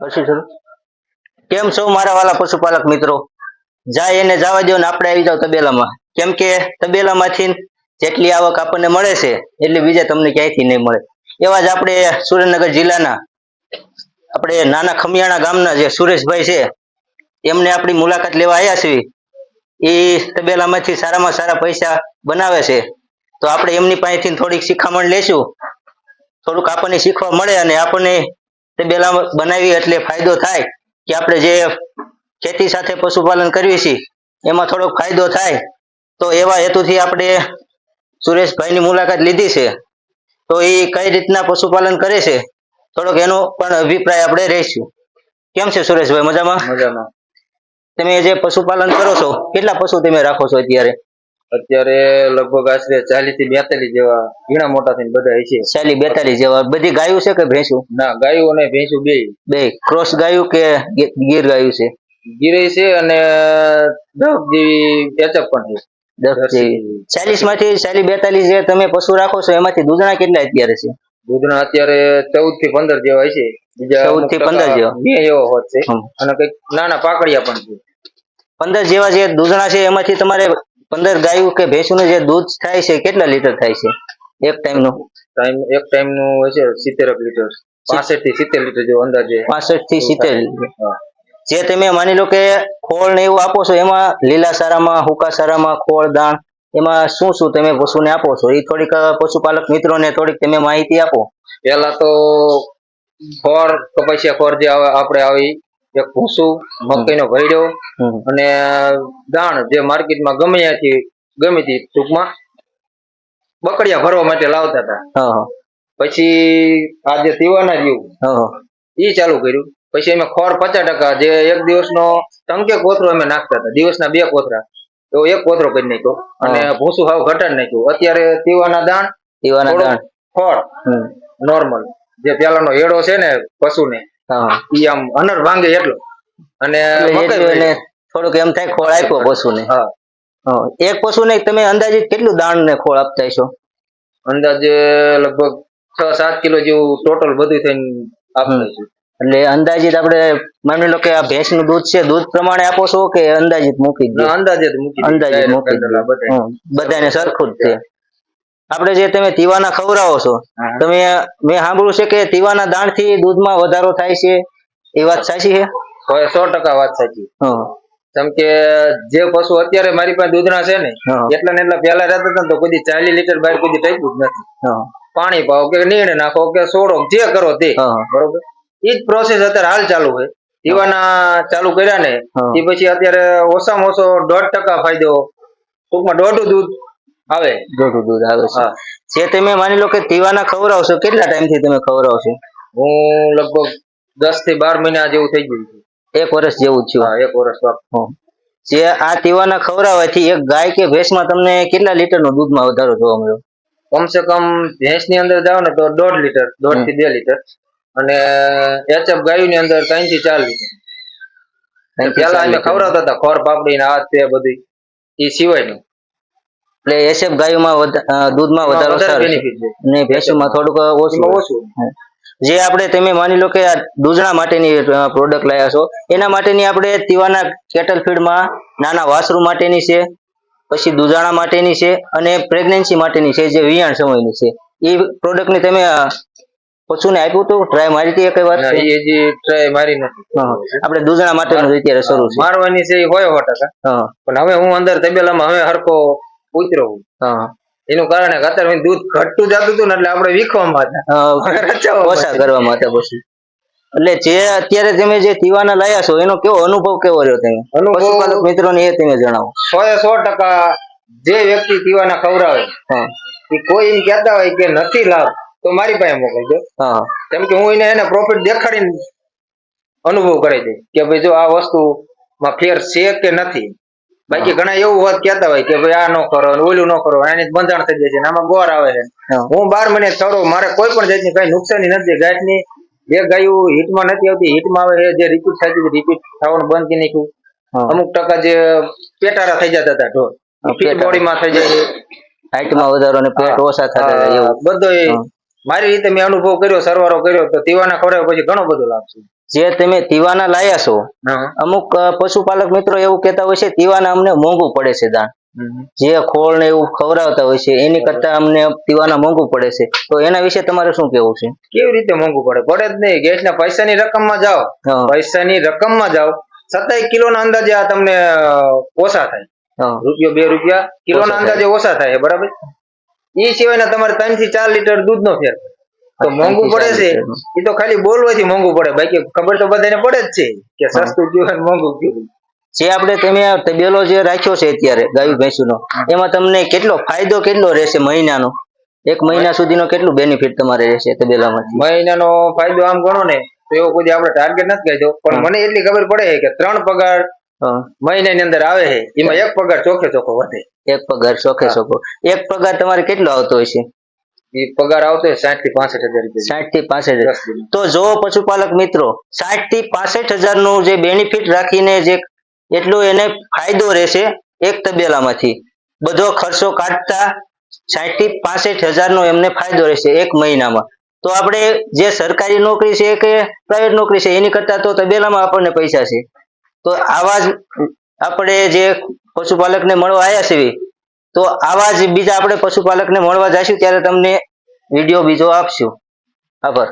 પછી શરૂ કેમ છો મારા વાલા પશુપાલક મિત્રો? જાય એને જવા દો ને આપણે આવી જાવ તબેલામાં. કેમ કે તબેલામાંથી જેટલી આવક આપણને મળે છે, એટલી બીજા તમને ક્યાંયથી નહીં મળે. એવા જ આપણે સુરેન્દ્રનગર જિલ્લાના આપણે નાના ખમિયાણા ગામના જે સુરેશભાઈ છે, એમને આપણી મુલાકાત લેવા આવ્યા છીએ. એ તબેલામાંથી સારામાં સારા પૈસા બનાવે છે. તો આપણે એમની પાસેથી થોડીક શિખામણ લેશું. થોડુંક આપણને શીખવા મળે અને આપણને તબેલા બનાવી એટલે ફાયદો થાય કે આપણે જે ખેતી સાથે પશુપાલન કરીએ છીએ એમાં થોડોક ફાયદો થાય. તો એવા હેતુથી આપણે સુરેશભાઈની મુલાકાત લીધી છે. તો એ કઈ રીતના પશુપાલન કરે છે? થોડોક એનો પણ અભિપ્રાય આપણે રહીશું. કેમ છે સુરેશભાઈ મજામાં? મજામાં. તમે જે પશુપાલન કરો છો કેટલા પશુ તમે રાખો છો અત્યારે? અત્યારે લગભગ આશરે ચાલીસથી બેતાલીસ જેવા ઘણા મોટા થઈને બધા હશે. ચાલી બેતાલીસ જેવા. બધી ગાયું છે કે ભેંસું? ના ગાયું અને ભેંસું બે. બે. ક્રોસ ગાયું કે ગીર ગાયું છે? ગીરે છે અને દસ જેવી એચઅપ પણ છે. દસ જેવી. ચાલીસમાંથી ચાલી બેતાલીસ જે તમે પશુ રાખો છો એમાંથી દૂધણા કેટલા અત્યારે છે? દૂધના અત્યારે ચૌદથી પંદર જેવા હશે. બીજા ચૌદથી પંદર જેવા. બે એવો હોત છે. અને કંઈક નાના પાકડિયા પણ છે. પંદર જેવા જે દૂધણા છે એમાંથી તમારે પંદર ગાયું કે ભેંસુનું જે દૂધ થાય છે કેટલા લીટર થાય છે? એક ટાઈમનું ટાઈમ એક ટાઈમનું છે સિત્તેર લીટર. પાસઠથી સિત્તેર લીટર જેવો અંદાજે. પાસઠથી સિત્તેર. જે તમે માની લો કે ખોળ ને એવું આપો છો એમાં લીલા સારામાં હુકા સારામાં ખોળ દાણ એમાં શું શું તમે પશુને આપો છો? એ થોડીક પશુપાલક મિત્રોને થોડીક તમે માહિતી આપો. પેલા તો ખોર કપાસિયા ખોર જે આપણે આવી એક ભૂસું મકાઈનો ભરડ્યો અને દાણ જે માર્કેટમાં ગમે ત્યાંથી ગમે તે ટૂંકમાં બકડિયા ભરવા માટે લાવતા હતા. પછી આ જે તીવાના જેવું હા. ચાલુ કર્યું. પછી અમે ખોર પચાસ ટકા જે એક દિવસનો ટંકે કોથરો અમે નાખતા હતા. દિવસના બે કોથરા. તો એક કોથરો કરી નાખ્યો અને ભૂસું હાવ ઘટાડી નાખ્યું. અત્યારે તીવાના દાણ દીવાના દાણ. ખોળ નોર્મલ. જે પેલાનો હેડો છે ને પશુને. ઈ આમ અનર ભાંગે એટલો. અને. થોડુંક એમ થાય ખોળ આપ્યો પશુને. ને હા. એક પશુને તમે અંદાજિત કેટલું દાણ ને ખોળ આપતા છો અંદાજે લગભગ છ સાત કિલો જેવું ટોટલ બધું થઈને આપતું છે એટલે અંદાજિત આપણે માની લો કે આ ભેંસનું દૂધ છે દૂધ પ્રમાણે આપો છો કે અંદાજિત મૂકી દો અંદાજિત મૂકી. અંદાજિત મૂકી. બધાને સરખું જ છે. આપણે જે તમે તીવાના ખવડાવો છો તમે મેં સાંભળ્યું છે કે તીવાના દાણથી દૂધમાં વધારો થાય છે એ વાત સાચી છે? સો ટકા વાત સાચી. કેમ કે જે પશુ અત્યારે મારી પાસે દૂધના છે ને. એટલા ને એટલા પેલા રહેતા હતા તો કોઈ ચાલીસ લીટર બહાર કોઈ ટાઈપું જ નથી. પાણી પાવો કે નીણ નાખો કે સોડો જે કરો તે. બરોબર? એ જ પ્રોસેસ અત્યારે હાલ ચાલુ હોય દીવાના ચાલુ કર્યા ને એ પછી અત્યારે ઓછામાં ઓછો દોઢ ટકા ફાયદો. ટૂંકમાં દોઢું દૂધ આવે? દોઢું દૂધ આવે છે. હા. જે તમે માની લો કે તીવાના ખવડાવશો કેટલા ટાઈમથી તમે ખવડાવશો? હું લગભગ દસથી બાર મહિના જેવું થઈ ગયું એક વર્ષ જેવું હા એક વર્ષ. જે આ તીવાના ખવડાવવાથી એક ગાય કે ભેંસમાં તમને કેટલા લીટરનો દૂધમાં વધારો જોવા મળ્યો? કમસે કમ ભેંસની અંદર જાવ ને તો દોઢ લીટર દોઢથી બે લીટર. અને એચએફ ગાયું ની અંદર ત્રણથી ચાર લીટર. પેલા અમે ખવડાવતા હતા ખોર પાપડી ને આ તે બધી એ સિવાયનું. એટલે એસએફ ગાયોમાં દૂધમાં વધારો સારો અને ભેંસોમાં થોડુંક ઓછું ઓછું જે આપણે તમે માની લો કે આ દૂધણા માટેની પ્રોડક્ટ લાયા છો એના માટેની આપણે તીવાના કેટલ ફીડમાં નાના વાસરુ માટેની છે પછી દૂધાણા માટેની છે અને પ્રેગ્નન્સી માટેની છે જે વિયાણ સમયની છે. એ પ્રોડક્ટની તમે પછી પશુને આપ્યું હતું? ટ્રાય મારી હતી એ કઈ વાત એ જે ટ્રાય મારી નથી. આપણે દૂધણા માટેનું અત્યારે શરૂ છે. મારવાની છે એ હોય સો હા. પણ હવે હું અંદર તબેલામાં હવે હરખો ઉતરો હું. હા એનું કારણ અત્યારે દૂધ ઘટતું જતું હતું ને એટલે આપણે વીખવામાં હતા. ઓછા હતા. કરવા માટે પછી. એટલે જે અત્યારે તમે જે તીવાના લાયા છો એનો કેવો અનુભવ કેવો રહ્યો તમે? અનુભવ- પશુપાલક મિત્રોને એ તમે જણાવો. સો એ સો ટકા જે વ્યક્તિ પીવાના ખવડાવે હા. એ કોઈ એમ કહેતા હોય કે નથી લાભ તો મારી પાસે મોકલજો. હા. કેમ કે હું એને એને પ્રોફિટ દેખાડીને અનુભવ કરાવી દઉં કે ભાઈ જો આ વસ્તુ માં ફેર છે કે નથી? બાકી ઘણા એવું વાત કેતા હોય કે ભાઈ આ ન કરો ઓલું ન કરો એની બંધાણ થઈ જાય છે આમાં ગોર આવે છે. હું. બાર મહિને થરો મારે કોઈ પણ જાતની કઈ નુકસાની નથી ગાયની જે ગાયું હિટમાં નથી આવતી હિટમાં આવે જે રિપીટ થતી રિપીટ થવાનું બંધ કરી નાખ્યું. અમુક ટકા જે પેટારા થઈ જતા હતા ઢોર. પેટ ફીટ. બોડીમાં થઈ જાય હાઈટમાં વધારો અને પેટ ઓછા થતા એવું. બધો મારી રીતે મેં અનુભવ કર્યો સરવારો કર્યો તો તીવાના ખોરાક પછી ઘણો બધો લાભ છે. જે તમે તીવાના લાયા છો અમુક પશુપાલક મિત્રો એવું કહેતા હોય છે તીવાના અમને મોંઘું પડે છે દાણ જે ખોળ ને એવું ખવડાવતા હોય છે એની કરતા અમને પીવાના મોંઘું પડે છે. તો એના વિશે તમારે શું કેવું છે? કેવી રીતે મોંઘું પડે? પડે જ નહીં. ગેસ ગેસના પૈસાની રકમમાં જાઓ. ની પૈસાની રકમમાં જાઓ. છતાંય કિલોના અંદાજે આ તમને ઓછા થાય. રૂપિયા રૂપિયો બે રૂપિયા. કિલો ના અંદાજે ઓછા થાય બરાબર? એ સિવાયના તમારે ત્રણથી ચાર લીટર દૂધ નો ફેર. તો મોંઘું પડે છે. એ તો ખાલી બોલવાથી મોંઘું પડે. બાકી ખબર તો બધાને પડે જ છે કે સસ્તું કયું અને મોંઘું કયું જે આપણે તમે તબેલો જે રાખ્યો છે અત્યારે ગાયું ભેંસુનો એમાં તમને કેટલો ફાયદો કેટલો રહેશે મહિનાનો? એક મહિના સુધીનો કેટલું બેનિફિટ તમારે રહેશે તબેલામાં મહિનાનો ફાયદો આમ ગણો ને તો એવો કોઈ આપણે ટાર્ગેટ નથી કાઢ્યો. પણ મને એટલી ખબર પડે છે કે ત્રણ પગાર મહિનાની અંદર આવે છે. એમાં એક પગાર ચોખ્ખે ચોખ્ખો વધે. એક પગાર ચોખે. ચોખ્ખો એક પગાર તમારે કેટલો આવતો હોય છે? એ પગાર આવતો સાઠથી પાસઠ હજાર સાઠથી પાસઠ હજાર. તો જો પશુપાલક મિત્રો સાઠથી પાસઠ હજારનું જે બેનિફિટ રાખીને જે એટલો એને ફાયદો રહેશે એક તબેલામાંથી. બધો ખર્ચો કાઢતા સાઠથી પાસઠ હજાર નો એમને ફાયદો રહેશે એક મહિનામાં. તો આપણે જે સરકારી નોકરી છે કે પ્રાઇવેટ નોકરી છે એની કરતા તો તબેલામાં આપણને પૈસા છે. તો આવા જ આપણે જે પશુપાલકને મળવા આવ્યા છીએ તો આવા જ બીજા આપણે પશુપાલકને મળવા જઈશું ત્યારે તમને વીડિયો બીજો આપશું. આભાર.